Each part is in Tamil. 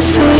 so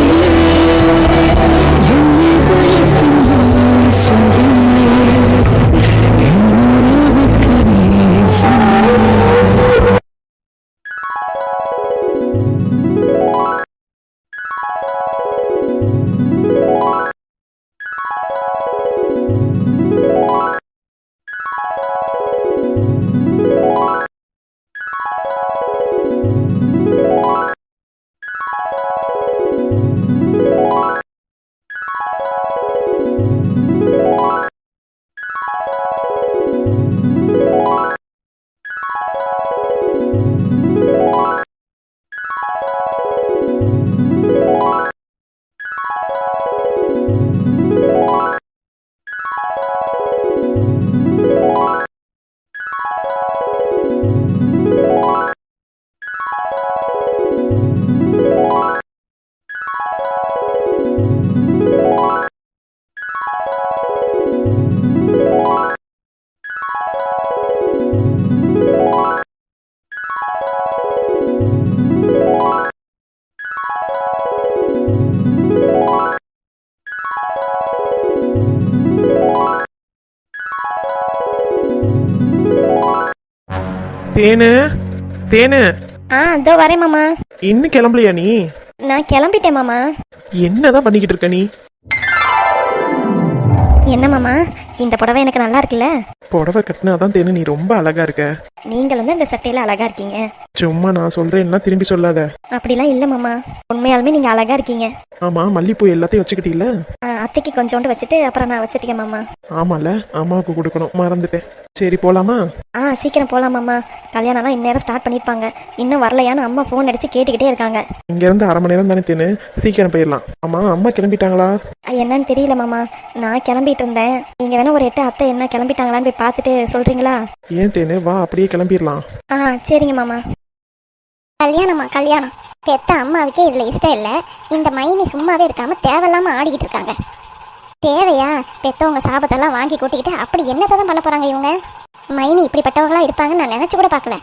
தேனு? தேனு? ஆ இதோ வரேன் மாமா. இன்னும் கிளம்பலையா நீ? நான் கிளம்பிட்டேன் மாமா. என்னதான் பண்ணிக்கிட்டு இருக்க நீ? என்ன மாமா? இந்த புடவை எனக்கு நல்லா இருக்குல்ல? புடவை கட்டினாதான் தேனு நீ ரொம்ப அழகா இருக்க. நீங்கள் வந்து இந்த சட்டையில அழகா இருக்கீங்க. சும்மா நான் சொல்றேன்னா திரும்பி சொல்லாத. அப்படிலாம் இல்லை மாமா. உண்மையாலுமே நீங்கள் அழகா இருக்கீங்க. ஆமா மல்லிப்பூ எல்லாத்தையும் வச்சுக்கிட்டீல ஆ, அத்தைக்கு கொஞ்சோண்டு வச்சுட்டு அப்புறம் நான் வச்சுட்டேன் மாமா. ஆமால அம்மாவுக்கு கொடுக்கணும். மறந்துட்டேன். சரி போலாமா? ஆ சீக்கிரம் போகலாம் மாமா. கல்யாணம்லாம் இந்நேரம் ஸ்டார்ட் பண்ணியிருப்பாங்க. இன்னும் வரலையான்னு அம்மா ஃபோன் அடிச்சு கேட்டுக்கிட்டே இருக்காங்க. இங்க இருந்து அரை மணி நேரம் தானே தேனு சீக்கிரம் போயிடலாம். ஆமா அம்மா கிளம்பிட்டாங்களா? என்னன்னு தெரியல மாமா. நான் கிளம்பிட்டு இருந்தேன். நீங்கள் வேணா ஒரு எட்டு அத்தை என்ன கிளம்பிட்டாங்களான்னு போய் பார்த்துட்டு சொல்கிறீங்களா ஏன் தேனு வா அப்படியே கிளம்பிடலாம். ஆ சரிங்க மாமா. கல்யாணமா கல்யாணம். பெத்த அம்மாவுக்கே இதுல இஷ்டம் இல்ல. இந்த மைனி சும்மாவே இருக்காம தேவையில்லாம ஆடிக்கிட்டு இருக்காங்க. தேவையா? பெத்தவங்க சாபத்தெல்லாம் வாங்கி கூட்டிக்கிட்டு அப்படி என்னத்தை தான் பண்ண போகிறாங்க இவங்க? மைனி இப்படிப்பட்டவங்களா இருப்பாங்கன்னு நான் நினச்சி கூட பார்க்கல.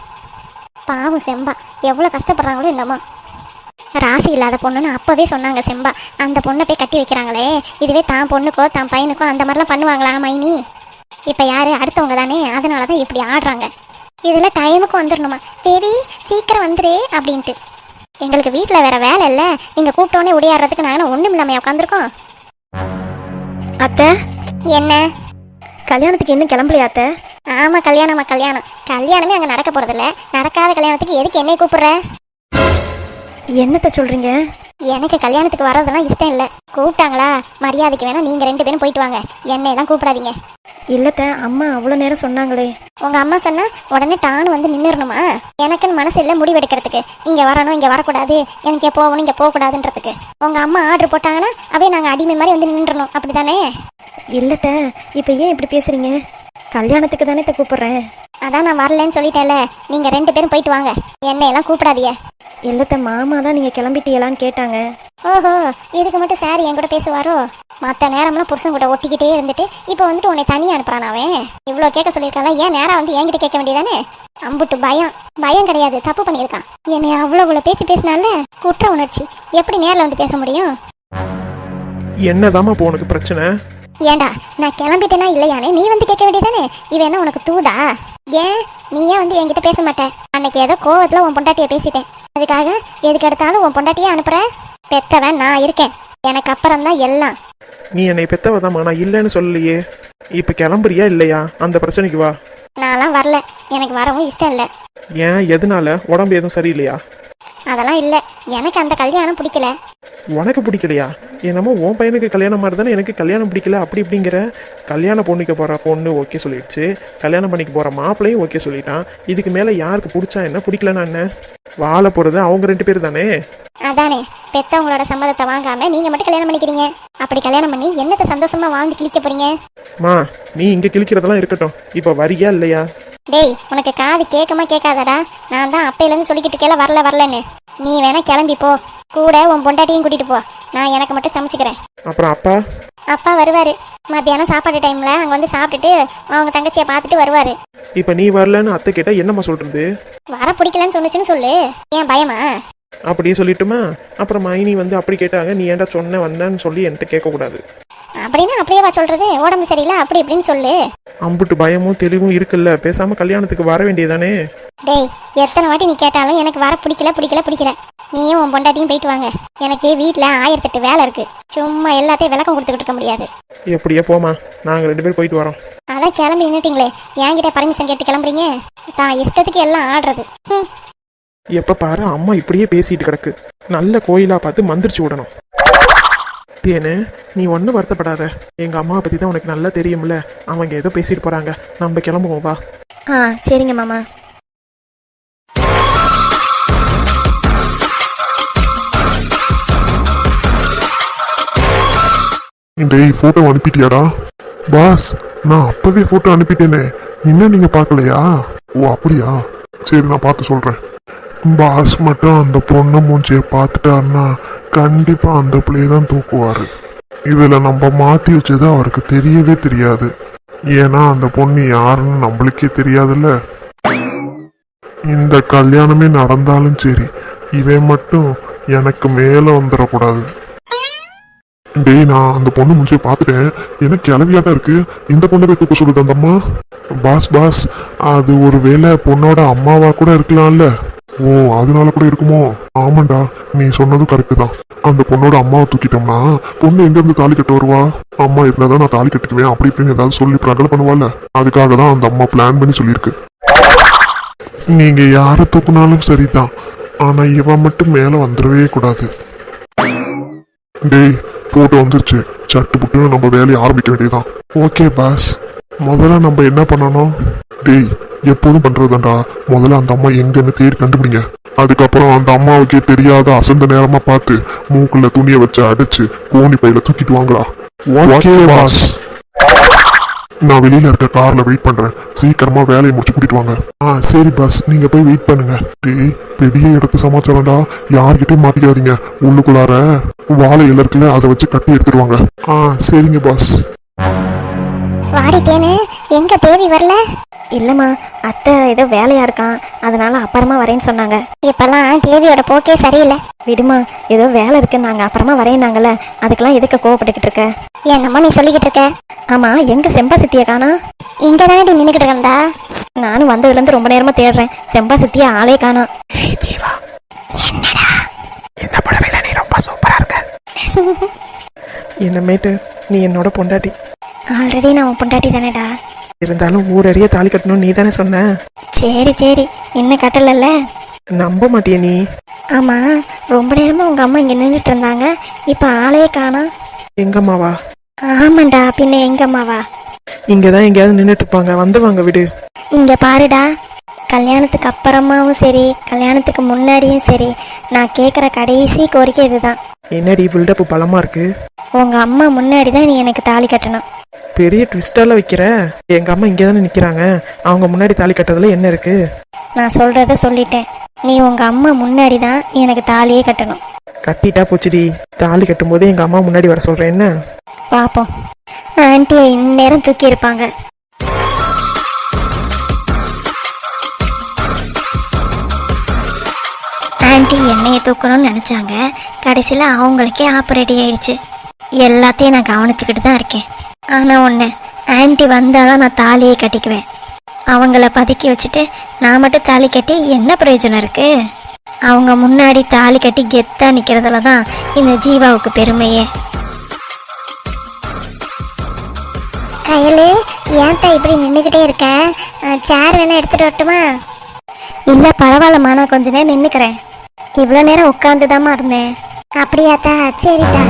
பாவம் செம்பா. எவ்வளோ கஷ்டப்படுறாங்களோ என்னமோ. ராசி இல்லாத பொண்ணுன்னு அப்போவே சொன்னாங்க செம்பா. அந்த பொண்ணை போய் கட்டி வைக்கிறாங்களே. இதுவே தான் பொண்ணுக்கோ தான் பையனுக்கோ அந்த மாதிரிலாம் பண்ணுவாங்களா மைனி? இப்போ யார்? அடுத்தவங்க தானே. அதனால தான் இப்படி ஆடுறாங்க. இதில் டைமுக்கு வந்துடணுமா தேவி சீக்கிரம் வந்துடு அப்படின்ட்டு. எங்களுக்கு வீட்டில் வேற வேலை இல்லை. நீங்கள் கூப்பிட்டோன்னே உடையாடுறதுக்கு நாங்கள் ஒன்றும் இல்லாமல் உட்காந்துருக்கோம் அத்தை? என்ன? கல்யாணத்துக்கு இன்னும் கிளம்பலையா அத்தை? ஆமாம் கல்யாணமா கல்யாணம். கல்யாணமே அங்கே நடக்க போகிறதில்ல நடக்காத கல்யாணத்துக்கு எதுக்கு என்னை கூப்பிடுற? என்னத்தை சொல்கிறீங்க எனக்கு கல்யாணத்துக்கு வர்றதெல்லாம் இஷ்டம் இல்லை. கூப்பிட்டாங்களா? மரியாதைக்கு வேணா நீங்கள் ரெண்டு பேரும் போயிட்டு வாங்க. என்னையெல்லாம் கூப்பிடாதீங்க. இல்லத்த அம்மா அவ்வளோ நேரம் சொன்னாங்களே. உங்க அம்மா சொன்னா உடனே டானு வந்து நின்றுணுமா எனக்குன்னு மனசு இல்லை முடிவெடுக்கிறதுக்கு இங்க வரணும் இங்க வரக்கூடாது. எனக்கு போகணும் இங்க போகக்கூடாதுன்றதுக்கு. உங்க அம்மா ஆர்டர் போட்டாங்கன்னா அப்படியே நாங்க அடிமை மாதிரி வந்து நின்றுணும் அப்படிதானே இல்லத்த இப்போ ஏன் இப்படி பேசுறீங்க? கல்யாணத்துக்கு தானே த கூப்பிடுறேன். அதான் நான் வரலன்னு சொல்லிட்டேன்ல. நீங்க ரெண்டு பேரும் போயிட்டு வாங்க. என்னையெல்லாம் கூப்பிடாதீங்க. இல்லத்த மாமா தான் நீங்கள் கிளம்பிட்டீங்களான்னு கேட்டாங்க. ஓஹோ இதுக்கு மட்டும் சார் என் கூட பேசுவாரோ? மற்ற நேரம்லாம் புருஷன் கூட ஒட்டிக்கிட்டே இருந்துட்டு இப்போ வந்துட்டு உன்னை தனியாக அனுப்புறான் அவன்? இவ்வளோ கேட்க சொல்லியிருக்காங்க ஏன் நேரம் வந்து என்கிட்ட கேட்க வேண்டியதானே? அம்புட்டு பயம். பயம் கிடையாது தப்பு பண்ணியிருக்கான். என்னை அவ்வளோ இவ்வளோ பேச்சு பேசினால குற்ற உணர்ச்சி. எப்படி நேரில் வந்து பேச முடியும்? என்னதாம்மா இப்போ உனக்கு பிரச்சனை? ஏண்டா நான் கிளம்பிட்டேனா இல்லையானே? நீ வந்து கேட்க வேண்டியதானே இவன் என்ன உனக்கு தூதா? ஏன்? நீ ஏன் வந்து என்கிட்ட பேச மாட்ட. அன்னைக்கு ஏதோ கோவத்தில் உன் பொண்டாட்டியை பேசிட்டேன். அதுக்காக எதுக்கு எடுத்தாலும் உன் பொண்டாட்டியே அனுப்புற? பெத்தவன் நான் இருக்கேன். எனக்கு அப்புறம் தான் எல்லாம். நீ என்னை பெத்தவதாம்மா நான் இல்லைன்னு சொல்லலையே. இப்ப கிளம்புறியா இல்லையா? அந்த பிரச்சனைக்கு வா. நான்லாம் வரல. எனக்கு வரவும் இஷ்டம் இல்லை. ஏன்? எதனால? உடம்பு எதுவும் சரியில்லையா? அதெல்லாம் இல்லை. எனக்கு அந்த கல்யாணம் பிடிக்கல. உனக்கு பிடிக்கலையா? என்னமோ உன் பையனுக்கு கல்யாணம் மாதிரி தானே எனக்கு கல்யாணம் பிடிக்கல அப்படி இப்படிங்கிற. கல்யாணம் பொண்ணுக்கு போகிற பொண்ணு ஓகே சொல்லிடுச்சு. கல்யாணம் பண்ணிக்க போகிற மாப்பிள்ளையும் ஓகே சொல்லிட்டான். இதுக்கு மேலே யாருக்கு பிடிச்சா என்ன? பிடிக்கலன்னா என்ன? வாழ போகிறது அவங்க ரெண்டு பேர் தானே? அதானே. பெத்தவங்களோட சம்மதத்தை வாங்காம நீங்க மட்டும் கல்யாணம் பண்ணிக்கிறீங்க. அப்படி கல்யாணம் பண்ணி என்னத்தை சந்தோஷமா வாழ்ந்து கிழிக்க போறீங்க? மா நீ இங்கே கிழிக்கிறதெல்லாம் இருக்கட்டும். இப்போ வரியா இல்லையா? டேய் உனக்கு காது கேட்குமா கேட்காதடா. நான் தான் அப்பையிலேருந்து சொல்லிக்கிட்டு இருக்கேல வரல வரலன்னு. நீ வேணா கிளம்பி போ. கூட உன் பொண்டாட்டியும் கூட்டிட்டு போ. நான் எனக்கு மட்டும் சமைச்சுக்கிறேன். அப்புறம் அப்பா? அப்பா வருவாரு. மத்தியானம் சாப்பாடு டைம்ல அங்க வந்து சாப்பிட்டுட்டு அவங்க தங்கச்சியை பார்த்துட்டு வருவாரு. இப்போ நீ வரலன்னு அத்தை கேட்டால் என்னம்மா சொல்கிறது வர பிடிக்கலன்னு சொன்னுச்சுன்னு சொல்லு. ஏன் பயமா? அப்படியே சொல்லிட்டுமா? அப்புறம் மைனி வந்து அப்படி கேட்டாங்க நீ ஏன்டா சொன்ன வந்தேன்னு சொல்லி என்கிட்ட கேட்கக்கூடாது. அப்படின்னா அப்படியேவா சொல்றது? உடம்பு சரியில்லை அப்படி இப்படின்னு சொல்லு. அம்புட்டு பயமும் தெளிவும் இருக்குல்ல? பேசாம கல்யாணத்துக்கு வர வேண்டியதானே டேய் எத்தனை வாட்டி நீ கேட்டாலும் எனக்கு வர பிடிக்கல பிடிக்கல பிடிக்கல. நீயும் உன் பொண்டாட்டியும் போயிட்டு வாங்க. எனக்கு வீட்டில் ஆயிரத்தெட்டு வேலை இருக்கு. சும்மா எல்லாத்தையும் விளக்கம் கொடுத்துக்கிட்டு இருக்க முடியாது. எப்படியே போமா நாங்கள் ரெண்டு பேரும் போயிட்டு வரோம். அதான் கிளம்பி நின்றுட்டீங்களே என்கிட்ட பர்மிஷன் கேட்டு கிளம்புறீங்க? தான் இஷ்டத்துக்கு எல்லாம் ஆடுறது. ஹம். எப்ப பாரு அம்மா இப்படியே பேசிட்டு கிடக்கு. நல்ல கோயிலா பார்த்து மந்திரிச்சு விடணும். தேனு நீ ஒன்றும் வருத்தப்படாத. எங்க அம்மாவை பத்தி தான் உனக்கு நல்லா தெரியும்ல. அவங்க ஏதோ பேசிட்டு போறாங்க. நம்ம கிளம்புவோம் வா. ஆ சரிங்க மாமா. டேய் போட்டோ அனுப்பிட்டியாடா? பாஸ் நான் அப்பவே போட்டோ அனுப்பிட்டேனே. இன்னும் நீங்க பார்க்கலையா? ஓ அப்படியா? சரி நான் பார்த்து சொல்றேன். பாஸ் மட்டும் அந்த பொண்ணு மூஞ்சிய பார்த்துட்டாருன்னா கண்டிப்பா அந்த பிள்ளையை தான் தூக்குவாரு. இதில் நம்ம மாற்றி வச்சது அவருக்கு தெரியவே தெரியாது. ஏன்னா அந்த பொண்ணு யாருன்னு நம்மளுக்கே தெரியாதுல்ல. இந்த கல்யாணமே நடந்தாலும் சரி இவன் மட்டும் எனக்கு மேலே வந்துடக்கூடாது. டேய் நான் அந்த பொண்ணு முடிச்சு பார்த்துட்டேன். என்ன கிளவியா தான் இருக்கு? இந்த பொண்ணை போய் தூக்க சொல்லுது அந்த அம்மா. பாஸ் பாஸ் அது ஒரு வேளை பொண்ணோட அம்மாவா கூட இருக்கலாம்ல. ஓ அதனால கூட இருக்குமோ? ஆமாண்டா நீ சொன்னதும் கரெக்டு தான். அந்த பொண்ணோட அம்மாவை தூக்கிட்டோம்னா பொண்ணு எங்க இருந்து தாலி கட்ட வருவா? அம்மா இருந்தாதான் நான் தாலி கட்டுக்குவேன் அப்படி இப்படின்னு ஏதாவது சொல்லி பிரகல பண்ணுவாள்ல? அதுக்காக தான் அந்த அம்மா பிளான் பண்ணி சொல்லியிருக்கு. நீங்க யாரை தூக்குனாலும் சரிதான். ஆனா இவன் மட்டும் மேல வந்துடவே கூடாது. டேய் போட்டு வந்துருச்சு. சட்டு புட்டு நம்ம வேலையை ஆரம்பிக்க வேண்டியதுதான். ஓகே பாஸ் முதல்ல நம்ம என்ன பண்ணணும்? டேய் எப்போதும் பண்றதுதான்டா. முதல்ல அந்த அம்மா எங்கன்னு தேடி கண்டுபிடிங்க. அதுக்கப்புறம் அந்த அம்மாவுக்கே தெரியாத அசந்த நேரமா பார்த்து மூக்குல துணியை வச்சு அடைச்சு கோணி பையில தூக்கிட்டு வாங்கடா. நான் வெளியில இருக்க கார்ல வெயிட் பண்றேன். சீக்கிரமா வேலையை முடிச்சு கூட்டிட்டு வாங்க. ஆ சரி பாஸ் நீங்க போய் வெயிட் பண்ணுங்க. டேய் பெரிய இடத்து சமாச்சாரம்டா. யார்கிட்டயும் மாட்டிக்காதீங்க. உள்ளுக்குள்ளார வாழை இலை இருக்குல்ல அதை வச்சு கட்டி எடுத்துருவாங்க ஆ சரிங்க பாஸ் வாடி தேனு எங்க தேவி வரல? இல்லைம்மா அத்தை ஏதோ வேலையா இருக்கான். அதனால அப்புறமா வரேன்னு சொன்னாங்க. இப்பெல்லாம் தேவியோட போக்கே சரியில்லை. விடுமா ஏதோ வேலை இருக்கு நாங்கள் அப்புறமா வரேன்னாங்கல்ல. அதுக்கெல்லாம் எதுக்கு கோவப்பட்டுக்கிட்டு இருக்க? என்னம்மா நீ சொல்லிக்கிட்டு இருக்க? ஆமா எங்க செம்பா சித்தியை காணா? இங்க தானே நின்றுக்கிட்டு இருக்கா நானும் வந்ததுலேருந்து ரொம்ப நேரமா தேடுறேன். செம்பா சித்தியை ஆளே காணா. ஜீவா. இந்த புடவையில நீ ரொம்ப சூப்பரா இருக்க. என்னமேட்டு நீ என்னோட பொண்டாட்டி. ஆல்ரெடி நான் உன் பொண்டாட்டி தானேடா. இருந்தாலும் ஊரறிய தாலி கட்டணும்னு நீ தானே சொன்ன. சரி சரி. இன்னும் கட்டலல்ல? நம்ப மாட்டியே நீ. ஆமா ரொம்ப நேரமா உங்க அம்மா இங்க நின்றுட்டு இருந்தாங்க. இப்ப ஆளே காணோம் எங்கம்மாவா ஆமாண்டா பின்ன எங்க அம்மாவா? இங்கதான் எங்கேயாவது நின்றுட்டு இருப்பாங்க. வந்துருவாங்க விடு. இங்க பாருடா. கல்யாணத்துக்கு அப்புறமாவும் சரி கல்யாணத்துக்கு முன்னாடியும் சரி நான் கேட்குற கடைசி கோரிக்கை இதுதான். என்னடி பில்டப் பலமா இருக்கு? உங்க அம்மா முன்னாடி தான் நீ எனக்கு தாலி கட்டணும். பெரிய ட்விஸ்டால வைக்கிற? எங்க அம்மா இங்கே தானே நிக்கிறாங்க. அவங்க முன்னாடி தாலி கட்டுறதுல என்ன இருக்கு? நான் சொல்றத சொல்லிட்டேன். நீ உங்க அம்மா முன்னாடி தான் எனக்கு தாலியே கட்டணும். கட்டிட்டா போச்சுடி. தாலி கட்டும் போதே எங்க அம்மா முன்னாடி வர சொல்றேன் என்ன? பாப்போம். ஆன்ட்டியை இந்நேரம் தூக்கி இருப்பாங்க என்னையை தூக்கணும்னு நினச்சாங்க. கடைசியில் அவங்களுக்கே ஆப்ரேட் ஆயிடுச்சு. எல்லாத்தையும் நான் கவனிச்சுக்கிட்டு தான் இருக்கேன். ஆனால் ஒன்று ஆன்ட்டி வந்தால் தான் நான் தாலியை கட்டிக்குவேன். அவங்கள பதுக்கி வச்சுட்டு நான் மட்டும் தாலி கட்டி என்ன பிரயோஜனம் இருக்கு? அவங்க முன்னாடி தாலி கட்டி கெத்தா நிற்கிறதுல தான் இந்த ஜீவாவுக்கு பெருமையே. கயலு ஏன்டா இப்படி நின்றுக்கிட்டே இருக்க? சேர் வேணா எடுத்துட்டு வரட்டுமா? இல்லை பரவாயில்லம்மா நான் கொஞ்ச நேரம் நின்றுக்கிறேன் இவ்வளோ நேரம் உட்காந்து இருந்தேன். அப்படியாத்தா சரிதா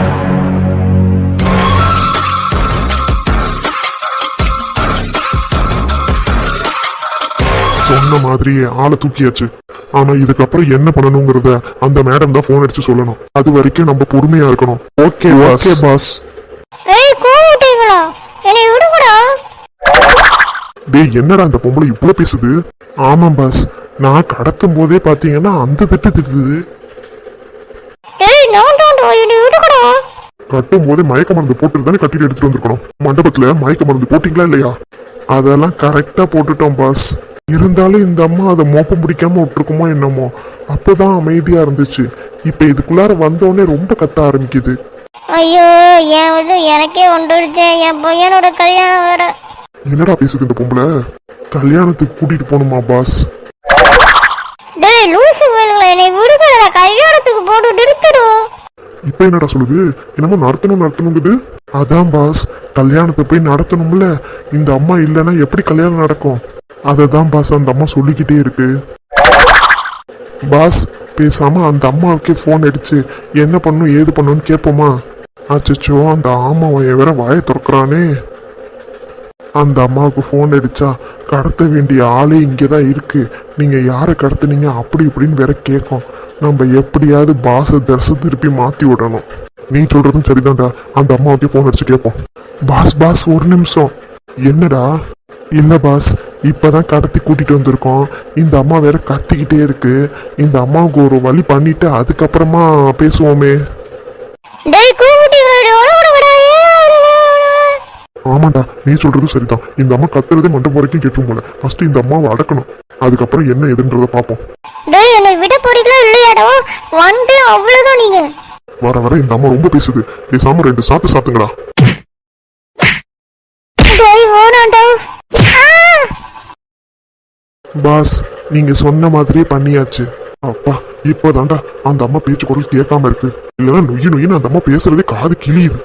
சொன்ன மாதிரியே ஆளை தூக்கியாச்சு. ஆனா இதுக்கப்புறம் என்ன பண்ணணுங்கிறத அந்த மேடம் தான் போன் அடிச்சு சொல்லணும். அது வரைக்கும் நம்ம பொறுமையா இருக்கணும். ஓகே ஓகே பாஸ் ஏய் கூப்பிட்டீங்களா என்னை விடுங்கடா. டேய் என்னடா இந்த பொம்பளை இவ்வளவு பேசுது? ஆமா பாஸ் நான் கடத்தும் போதே பாத்தீங்கன்னா அந்த திட்டு திட்டுது கட்டும் போதே மயக்க மருந்து போட்டு தானே கட்டிட்டு எடுத்துட்டு வந்திருக்கணும். மண்டபத்துல மயக்க மருந்து போட்டீங்களா இல்லையா? அதெல்லாம் கரெக்டா போட்டுட்டோம் பாஸ் இருந்தாலும் இந்த அம்மா அதை மோப்பம் பிடிக்காம விட்டுருக்குமோ என்னமோ. அப்போதான் அமைதியா இருந்துச்சு. இப்ப இதுக்குள்ளார வந்தோடனே ரொம்ப கத்த ஆரம்பிக்குது. ஐயோ என் விட்டு எனக்கே ஒன்றுடுச்சே என் பையனோட கல்யாணம் வேற. என்னடா பேசுது இந்த பொம்பளை? கல்யாணத்துக்கு கூட்டிட்டு போகணுமா பாஸ் டேய் லூசு வேலுங்களா என்னை விடுதலை கல்யாணத்துக்கு போட்டு நிறுத்திடும் இப்ப என்னடா சொல்லுது? என்னமோ நடத்தணும் நடத்தணுங்குது. அதான் பாஸ் கல்யாணத்தை போய் நடத்தணும்ல. இந்த அம்மா இல்லைன்னா எப்படி கல்யாணம் நடக்கும்? அதை தான் பாஸ் அந்த அம்மா சொல்லிக்கிட்டே இருக்கு. பாஸ் பேசாம அந்த அம்மாவுக்கே ஃபோன் அடிச்சு என்ன பண்ணும் ஏது பண்ணுன்னு கேட்போமா அச்சோ அந்த ஆமாவை வேற வாயை திறக்கிறானே. அந்த அம்மாவுக்கு ஃபோன் அடித்தா கடத்த வேண்டிய ஆளே இங்கே தான் இருக்குது நீங்கள் யாரை கடத்துனீங்க? அப்படி இப்படின்னு வேற கேட்கும். நம்ம எப்படியாவது பாச தரிச திருப்பி மாற்றி விடணும். நீ சொல்கிறதும் சரிதான்டா. அந்த அம்மாவுக்கே ஃபோன் அடித்து கேட்போம். பாஸ் பாஸ் ஒரு நிமிஷம். என்னடா? இல்லை பாஸ் இப்போ தான் கடத்தி கூட்டிகிட்டு வந்திருக்கோம். இந்த அம்மா வேற கத்திக்கிட்டே இருக்கு. இந்த அம்மாவுக்கு ஒரு வழி பண்ணிட்டு அதுக்கப்புறமா பேசுவோமே. டேய் கூ ஆமாண்டா நீ சொல்றது சரிதான். இந்த அம்மா கத்துறதே மண்டபம் வரைக்கும் கேட்டும் போல. ஃபர்ஸ்ட் இந்த அம்மாவை அடக்கணும். அதுக்கப்புறம் என்ன எதுன்றத பார்ப்போம். டேய் என்னை விட போறீங்களா இல்லையாடோ? வந்து அவ்வளவுதான் நீங்க. வர வர இந்த அம்மா ரொம்ப பேசுது. பேசாம ரெண்டு சாத்து சாத்துங்களா டேய் ஓடாண்டா பாஸ் நீங்க சொன்ன மாதிரியே பண்ணியாச்சு. அப்பா இப்போதான்டா அந்த அம்மா பேச்சு குரல் கேட்காம இருக்கு. இல்லைன்னா நொய்யு நொய்யின்னு அந்த அம்மா பேசுறதே காது கிழியுது.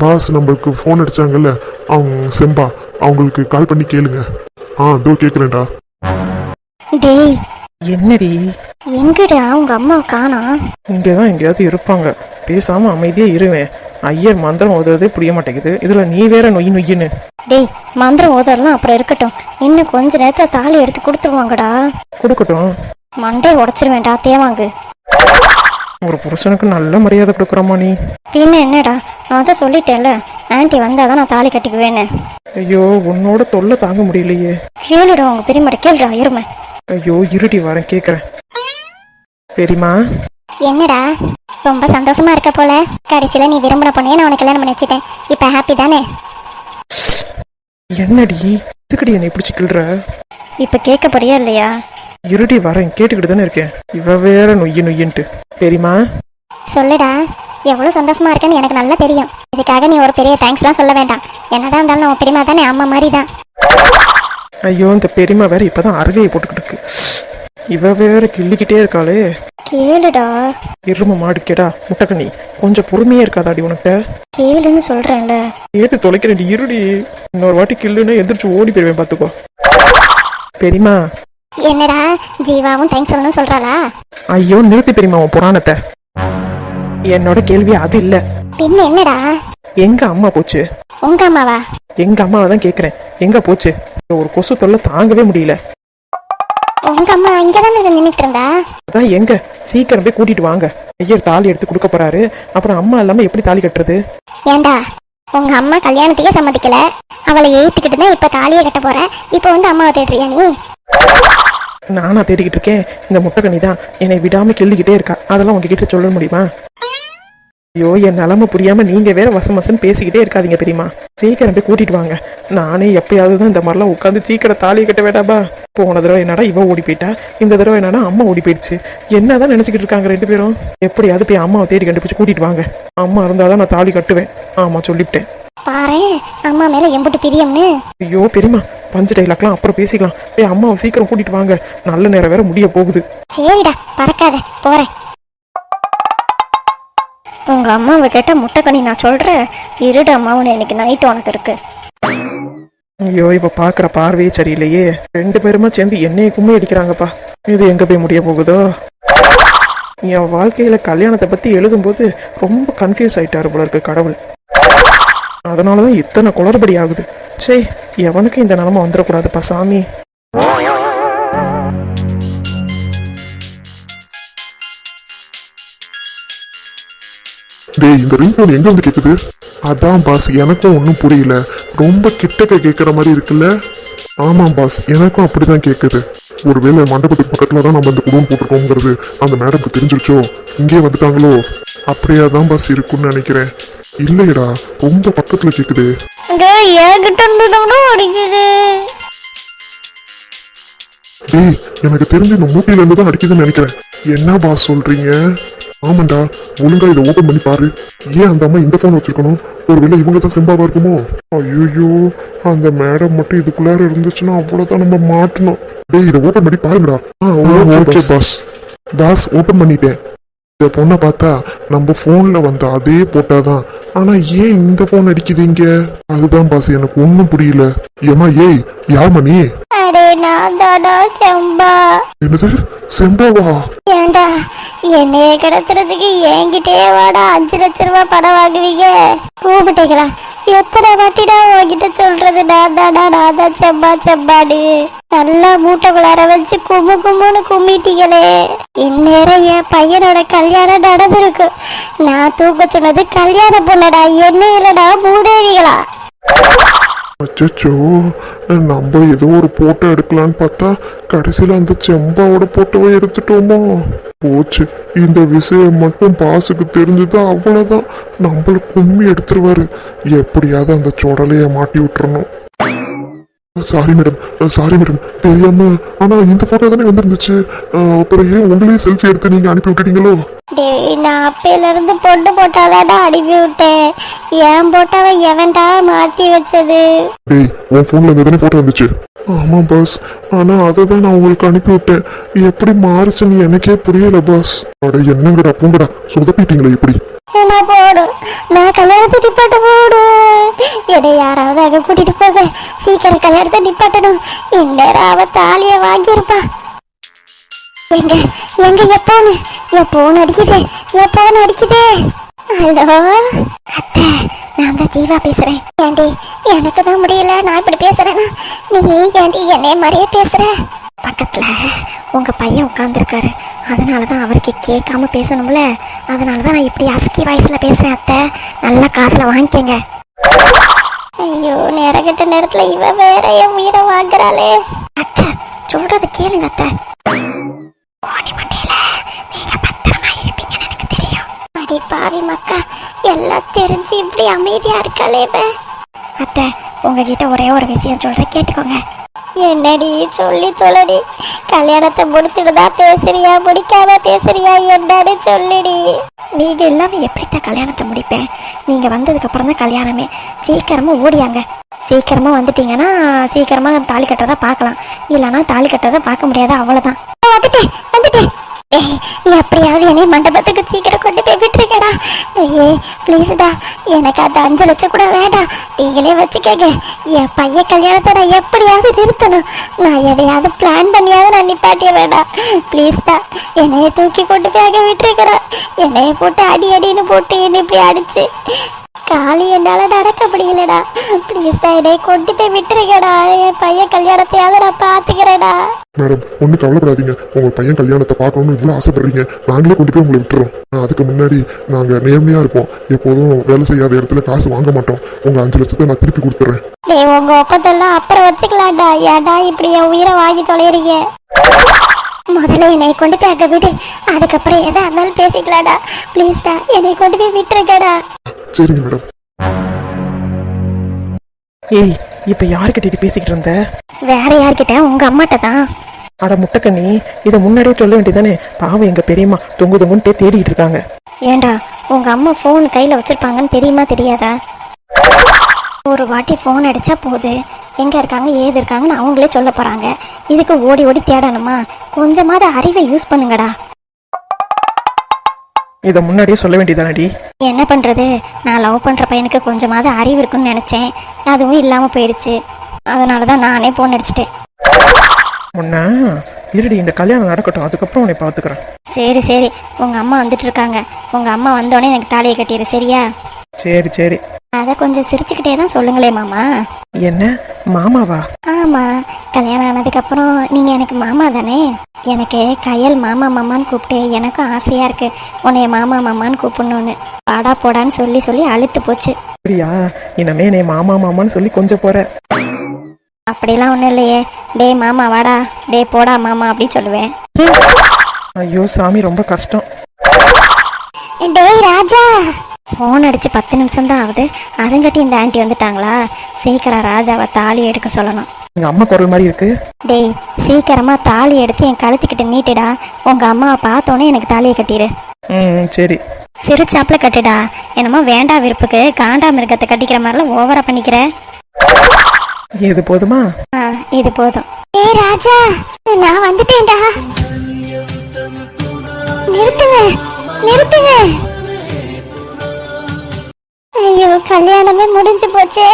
பாஸ் நம்மளுக்கு ஃபோன் அடிச்சாங்கல்ல அவங்க செம்பா அவங்களுக்கு கால் பண்ணி கேளுங்க. ஆ இதோ கேட்குறேன்டா டேய் என்னடி? எங்கடா உங்க அம்மா காணோம் இங்கே தான் எங்கேயாவது இருப்பாங்க. பேசாம அமைதியா இருவேன். ஐயர் மந்திரம் ஓதுறதே புரிய மாட்டேங்குது. இதுல நீ வேற நொய் நொய்யின்னு. டேய் மந்திரம் ஓதறலாம் அப்புறம் இருக்கட்டும். இன்னும் கொஞ்ச நேரத்துல தாலி எடுத்து கொடுத்துருவாங்கடா. கொடுக்கட்டும். மண்டே உடைச்சிருவேன்டா தேவாங்கு. ஒரு புருஷனுக்கு நல்ல மரியாதை கொடுக்குறோமா நீ? பின்ன என்னடா நான் தான் சொல்லிட்டேன்ல ஆன்ட்டி வந்தாதான் நான் தாலி கட்டிக்குவேன்னு. ஐயோ உன்னோட தொல்லை தாங்க முடியலையே. கேளுடா உங்க பெரியமாட கேளுடா இருமை ஐயோ இருடி வரேன் கேட்குறேன் பெரியமா என்னடா ரொம்ப சந்தோஷமா இருக்க போல. கடைசியில நீ விரும்பின பொண்ணையே நான் உனக்கு கல்யாணம் பண்ணி வச்சுட்டேன். இப்ப ஹாப்பி தானே? என்னடி இதுக்கடி என்னை பிடிச்சி கிள்ற இப்ப கேட்க போறியா இல்லையா? இருடி வரேன் கேட்டுக்கிட்டு தானே இருக்கேன். இவ வேற நொய்யு நொய்யின்ட்டு. பெரியமா சொல்லுடா எவ்வளவு சந்தோஷமா இருக்கேன்னு எனக்கு நல்லா தெரியும். இதுக்காக நீ ஒரு பெரிய தேங்க்ஸ் தான் சொல்ல வேண்டாம். என்னதான் இருந்தாலும் உன் பெரியமா தானே அம்மா மாதிரி தான் ஐயோ இந்த பெரியமா வேற இப்பதான் அருகையை போட்டுக்கிட்டு இருக்கு. இவ வேற கிள்ளிக்கிட்டே இருக்காளே. கேளுடா. எரும மாடு கேடா முட்டைக்கண்ணி. கொஞ்சம் பொறுமையா இருக்காதாடி உனக்கு கேளுன்னு சொல்றேன்ல. கேட்டு தொலைக்கிறேன் இருடி. இன்னொரு வாட்டி கில்லுன்னு எந்திரிச்சு ஓடி போயிருவேன் பாத்துக்கோ. பெரியமா என்னடா ஜீவாவும் தேங்க்ஸ் சொல்லணும்னு சொல்றாளா? ஐயோ நிறுத்தி பெரியமா உன் புராணத்தை. என்னோட கேள்வி அது இல்ல. பின்ன என்னடா? எங்க அம்மா போச்சு? உங்க அம்மாவா? எங்க அம்மாவை தான் கேக்குறேன். எங்க போச்சு? ஒரு கொசு தொல்லை தாங்கவே முடியல. உங்க அம்மா இங்கதானே நின்னுட்டு இருந்தா? அதான் எங்க? சீக்கிரம் போய் கூட்டிட்டு வாங்க. ஐயர் தாலி எடுத்து கொடுக்க போறாரு. அப்புறம் அம்மா இல்லாம எப்படி தாலி கட்டுறது? ஏண்டா உங்க அம்மா கல்யாணத்துக்கே சம்மதிக்கல. அவளை ஏத்துக்கிட்டு தான் இப்ப தாலியை கட்ட போற. இப்ப வந்து அம்மாவை தேடுறியா நீ? நானா தேடிக்கிட்டு இருக்கேன். இந்த முட்டைக்கண்ணி தான் என்னை விடாம கிள்ளிக்கிட்டே இருக்கா. அதெல்லாம் உங்ககிட்ட சொல்ல முடியுமா? ஐயோ என் நிலமை புரியாம நீங்க வேற வசம் வசம் பேசிக்கிட்டே இருக்காதீங்க பெரியமா சீக்கிரம் போய் கூட்டிட்டு வாங்க. நானே எப்பயாவது தான் இந்த மாதிரிலாம் உட்காந்து சீக்கிரம் தாலியை கட்ட வேண்டாமா போன தடவை என்னடா இவ ஓடி போயிட்டா? இந்த தடவை என்னடா அம்மா ஓடி போயிடுச்சு. என்னதான் நினைச்சுக்கிட்டு இருக்காங்க ரெண்டு பேரும்? எப்படியாவது போய் அம்மாவை தேடி கண்டுபிடிச்சு கூட்டிட்டு வாங்க. அம்மா இருந்தாதான் நான் தாலி கட்டுவேன். ஆமா சொல்லிவிட்டேன். பாரு அம்மா மேல எம்புட்டு பிரியம்னு. ஐயோ பெரியமா பஞ்சு டைலாக்லாம் அப்புறம் பேசிக்கலாம். ஏய் அம்மாவை சீக்கிரம் கூட்டிட்டு வாங்க. நல்ல நேரம் வேற முடிய போகுது. சரிடா பறக்காத. போறேன். உங்க அம்மாவை கேட்ட முட்டைக்கணி நான் சொல்றேன். இருட அம்மாவுன்னு இன்னைக்கு நைட் உனக்கு இருக்கு. ஐயோ இப்ப பாக்குற பார்வையே சரியில்லையே. ரெண்டு பேருமா சேர்ந்து என்னைய கும்மி அடிக்கிறாங்கப்பா. இது எங்க போய் முடிய போகுதோ? என் வாழ்க்கையில கல்யாணத்தை பத்தி எழுதும்போது ரொம்ப கன்ஃபியூஸ் ஆயிட்டாரு போல இருக்கு கடவுள். அதனாலதான் இத்தனை குளறுபடி ஆகுது. சே எவனுக்கும் இந்த நிலமை வந்துடக்கூடாதுப்பா சாமி டேய் இந்த ரிங்டோன் எங்க வந்து கேக்குது? அதான் பாஸ் எனக்கும் ஒன்றும் புரியல. ரொம்ப கிட்டக்க கேட்குற மாதிரி இருக்குல்ல? ஆமாம் பாஸ் எனக்கும் அப்படிதான் கேட்குது ஒருவேளை மண்டபத்துக்கு பக்கத்துல தான் நம்ம இந்த குடும்பம் போட்டிருக்கோங்கிறது அந்த மேடம்க்கு தெரிஞ்சிருச்சோ? இங்கே வந்துட்டாங்களோ? அப்படியே தான் பாஸ் இருக்கும்னு நினைக்கிறேன். இல்லையடா ரொம்ப பக்கத்துல கேக்குது. என்கிட்ட இருந்ததும் அடிக்குது. டேய் எனக்கு தெரிஞ்சு இந்த மூட்டையில இருந்து தான் அடிக்குதுன்னு நினைக்கிறேன். என்ன பாஸ் சொல்றீங்க? ஆமாண்டா ஒழுங்கா இதை ஓபன் பண்ணி பாரு. ஏன் அந்த அம்மா இந்த போன் வச்சிருக்கணும்? ஒருவேளை இவங்க தான் செம்பாவா இருக்குமோ? ஐயோ அந்த மேடம் மட்டும் இதுக்குள்ளார இருந்துச்சுன்னா அவ்வளவுதான் நம்ம மாட்டணும். டேய் இதை ஓபன் பண்ணி பாருங்கடா. ஓகே பாஸ் பாஸ் ஓபன் பண்ணிட்டேன். இந்த பொண்ணை பார்த்தா நம்ம போன்ல வந்த அதே போட்டாதான். ஆனா ஏன் இந்த போன் அடிக்குது இங்க? அதுதான் பாஸ் எனக்கு ஒண்ணும் புரியல. ஏமா ஏய் யாமா நீ? அடே நான் தாடா செம்பா. என்னது? செம்பாவா? ஏண்டா என்னைய கிடத்துறதுக்கு என்கிட்டே வாடா அஞ்சு லட்ச ரூபாய் பணம் வாங்குவீங்க. கூப்பிட்டீங்களா எத்தனை வாட்டிடா உங்ககிட்ட சொல்றது? நான் தாடா நான் தான் செம்பா செம்பாடு நல்லா மூட்டைக்குள்ளார வச்சு கும்மு கும்முன்னு கும்மிட்டீங்களே இந்நேரம் என் பையனோட கல்யாணம் நடந்திருக்கும் நான் தூக்க சொன்னது கல்யாண பொண்ணடா என்ன இல்லடா பூதேவிகளா? அச்சோ நம்ம ஏதோ ஒரு போட்டோ எடுக்கலான்னு பார்த்தா கடைசியில் அந்த செம்பாவோட போட்டோவை எடுத்துட்டோமோ? போச்சு. இந்த விஷயம் மட்டும் பாசுக்கு தெரிஞ்சது அவ்வளோதான் நம்மள கும்மி எடுத்துருவாரு. எப்படியாவது அந்த சுடலைய மாட்டி விட்டுறணும். சாரி மேடம் சாரி மேடம் தெரியாம ஆனா இந்த போட்டோ தானே வந்திருந்துச்சு. அப்புறம் ஏன் உங்களையும் செல்ஃபி எடுத்து நீங்க அனுப்பி விட்டுட்டீங்களோ? டேய் நான் அப்பையில இருந்து பொண்ணு போட்டாதாடா அனுப்பி விட்டேன். என் போட்டாவை எவன்டா மாத்தி வச்சது? டேய் உன் ஃபோன்ல இருந்து தானே போட்டோ வந்துச்சு? ஆமா பாஸ் ஆனா அதை தான் நான் உங்களுக்கு அனுப்பி விட்டேன். எப்படி மாறுச்சுன்னு எனக்கே புரியல பாஸ் அட என்னங்கடா பூங்கடா? சொதப்பிட்டீங்களே இப்படி? என்ன போடு. நான் கல்யாணத்தை நிப்பாட்ட போடு என்னை யாராவது அங்க கூட்டிட்டு போக சீக்கிரம் கல்யாணத்தை நிப்பாட்டணும். இந்நேரம் அவ தாலிய வாங்கியிருப்பா. எங்க எங்க எப்போன்னு எப்போன்னு அடிக்குது எப்போன்னு அடிக்குது ஹலோ? அத்தை நான் தான் ஜீவா பேசுறேன். ஏண்டி எனக்கு தான் முடியல. நான் இப்படி பேசுறேன்னா நீ ஏண்டி என்னைய மாதிரியே பேசுற? பக்கத்துல உங்க பையன் உட்காந்துருக்காரு அதனால தான் அவருக்கு கேட்காம பேசணும்ல. அதனால தான் நான் இப்படி அஸ்கி வாய்ஸ்ல பேசுறேன் அத்தை. நல்லா காதுல வாங்கிக்கங்க. ஐயோ நேரகட்ட நேரத்துல இவ வேற என் உயிரை வாங்குறாளே. அத்தை சொல்றது கேளுங்க அத்தை. நீங்க பத்திரமா இருப்பீங்கன்னு எனக்கு தெரியும். அடி பாவி மக்கா எல்லாம் தெரிஞ்சு இப்படி அமைதியா இருக்காளே இவ. அத்தை உங்ககிட்ட ஒரே ஒரு விஷயம் சொல்றேன் கேட்டுக்கோங்க. என்னடி சொல்லி தொலைடி கல்யாணத்தை முடிச்சுடுதா பேசுறியா முடிக்காம பேசுறியா என்னன்னு சொல்லிடி? நீங்க எல்லாமே எப்படித்தான் கல்யாணத்தை முடிப்பேன்? நீங்க வந்ததுக்கு அப்புறம் தான் கல்யாணமே. சீக்கிரமா ஓடியாங்க. சீக்கிரமா வந்துட்டீங்கன்னா சீக்கிரமா தாலி கட்டதை பார்க்கலாம். இல்லைன்னா தாலி கட்டுறதா பார்க்க முடியாது அவ்வளவுதான். வந்துட்டேன் வந்துட்டேன் ஏய் எப்படியாவது என்னை மண்டபத்துக்கு சீக்கிரம் கொண்டு போய் விட்டுருக்கடா ஏய் ப்ளீஸ்டா எனக்கு அந்த அஞ்சு லட்சம் கூட வேண்டாம். நீங்களே வச்சுக்கங்க. என் பையன் கல்யாணத்தை நான் எப்படியாவது நிறுத்தணும். நான் எதையாவது பிளான் பண்ணியாவது நான் நிப்பாட்டிய வேண்டாம். ப்ளீஸ்டா என்னைய தூக்கி கொண்டு போய் அங்கே விட்டுருக்கடா என்னைய போட்டு அடி அடின்னு போட்டு என்னை இப்படி அடிச்சு. காலி என்னால நடக்க முடியலடா. ப்ளீஸ்டா என்னைய கொண்டு போய் விட்டுருக்கடா என் பையன் கல்யாணத்தையாவது நான் பார்த்துக்கிறேடா மேடம் ஒன்றும் கவலைப்படாதீங்க. உங்க பையன் கல்யாணத்தை பார்க்கணும்னு இவ்வளோ ஆசைப்படுறீங்க. நாங்களே கொண்டு போய் உங்களை விட்டுறோம். அதுக்கு முன்னாடி நாங்கள் நேர்மையாக இருப்போம். எப்போதும் வேலை செய்யாத இடத்துல காசு வாங்க மாட்டோம். உங்கள் அஞ்சு லட்சத்தை நான் திருப்பி கொடுத்துட்றேன் டேய் உங்க ஒப்பந்தெல்லாம் அப்புறம் வச்சுக்கலாம்டா. ஏன்டா இப்படி என் உயிரை வாங்கி தொலைறீங்க? முதல்ல என்னை கொண்டு போய் அங்க விடு. அதுக்கப்புறம் எதா இருந்தாலும் பேசிக்கலாம்டா. ப்ளீஸ்டா என்னை கொண்டு போய் விட்டுருக்கடா சரிங்க மேடம். ஏய் இப்போ யார்கிட்ட இது பேசிக்கிட்டு இருந்த? வேற யார்கிட்ட? உங்க அம்மாட்ட தான். அட முட்டைக்கண்ணி இதை முன்னாடியே சொல்ல வேண்டியதானே பாவம் எங்க பெரியம்மா தொங்கு தொங்குன்ட்டே தேடிட்டு இருக்காங்க. ஏண்டா உங்க அம்மா ஃபோன் கையில வச்சிருப்பாங்கன்னு தெரியுமா தெரியாதா? ஒரு வாட்டி ஃபோன் அடிச்சா போகுது எங்க இருக்காங்க ஏது இருக்காங்கன்னு அவங்களே சொல்ல போறாங்க. இதுக்கு ஓடி ஓடி தேடணுமா? கொஞ்சமாவது அறிவை யூஸ் பண்ணுங்கடா. இதை முன்னாடியே சொல்ல வேண்டியதானடி? என்ன பண்றது? நான் லவ் பண்ற பையனுக்கு கொஞ்சமாவது அறிவு இருக்குன்னு நினைச்சேன். அதுவும் இல்லாம போயிடுச்சு. அதனால தான் நானே போன் அடிச்சிட்டேன். ஒன்னா இருடி இந்த கல்யாணம் நடக்கட்டும். அதுக்கப்புறம் உன்னை பார்த்துக்கிறேன் சரி சரி. உங்க அம்மா வந்துட்டு இருக்காங்க. உங்க அம்மா வந்தோடனே எனக்கு தாலியை கட்டிடு சரியா? சரி சரி. அதை கொஞ்சம் சிரிச்சுக்கிட்டே தான் சொல்லுங்களே மாமா. என்ன? மாமாவா? ஆமா. கல்யாணம் ஆனதுக்கு அப்புறம் நீங்க எனக்கு மாமா தானே? எனக்கு கையல் மாமா மாமான்னு கூப்பிட்டு எனக்கும் ஆசையா இருக்கு. உன்னைய மாமா மாமான்னு கூப்பிடணும்னு. பாடா போடான்னு சொல்லி சொல்லி அழுத்து போச்சு. அப்படியா? இனிமே நீ மாமா மாமான்னு சொல்லி கொஞ்சம் போற. அப்படிலாம் ஒன்றும் இல்லையே. டேய் மாமா வாடா. டேய் போடா மாமா அப்படின்னு சொல்லுவேன். ஐயோ சாமி ரொம்ப கஷ்டம். டேய் ராஜா. ஃபோன் அடிச்சு பத்து நிமிஷம் தான் ஆகுது. அதுங்கட்டி இந்த ஆண்டி வந்துட்டாங்களா? சீக்கிரம் ராஜாவை தாலி எடுக்க சொல்லணும். எங்க அம்மா குரல் மாதிரி இருக்கு. டேய் சீக்கிரமா தாலி எடுத்து என் கழுத்துக்கிட்ட நீட்டுடா. உங்க அம்மாவை பார்த்தோன்னே எனக்கு தாலியை கட்டிடு. ம் சரி. சிறுச்சாப்புல கட்டுடா. என்னமோ வேண்டா விருப்புக்கு. காண்டா மிருகத்தை கட்டிக்கிற மாதிரிலாம் ஓவரா பண்ணிக்கிற. இது போதுமா? ஆ இது போதும். ஏய் ராஜா நான் வந்துட்டேன்டா. நிறுத்துங்க நிறுத்துங்க. ஐயோ கல்யாணமே முடிஞ்சு போச்சே.